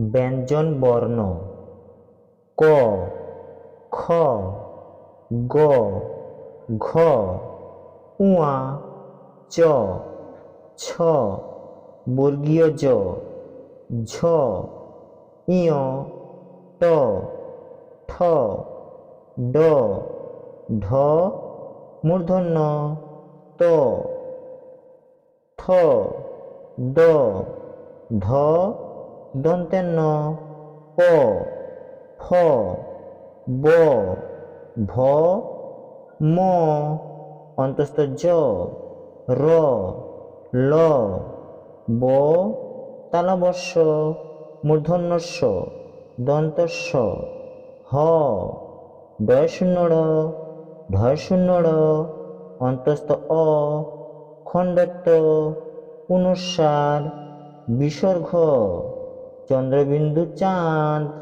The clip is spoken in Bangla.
ব্যঞ্জন বর্ণ। ক, খ, গ, ঘ, উয়া, চ, ছ, বর্গীয় জ, ঝ, ইয়, ট, ঠ, ড, ঢ, মূর্ধন্য, ত, থ, দ ধ দন্তেন্ন। প ফ, ব, ভ, ম, অন্তস্থ জ, র, ল, ব তালবস্য মূর্ধন্যস্য, দন্তস্য, হ ডয় শূন্য শূন্য ড় অন্তস্থ অ, খণ্ডত্ব, পুনঃসার বিসর্গ चंद्रबिंदु चाँद।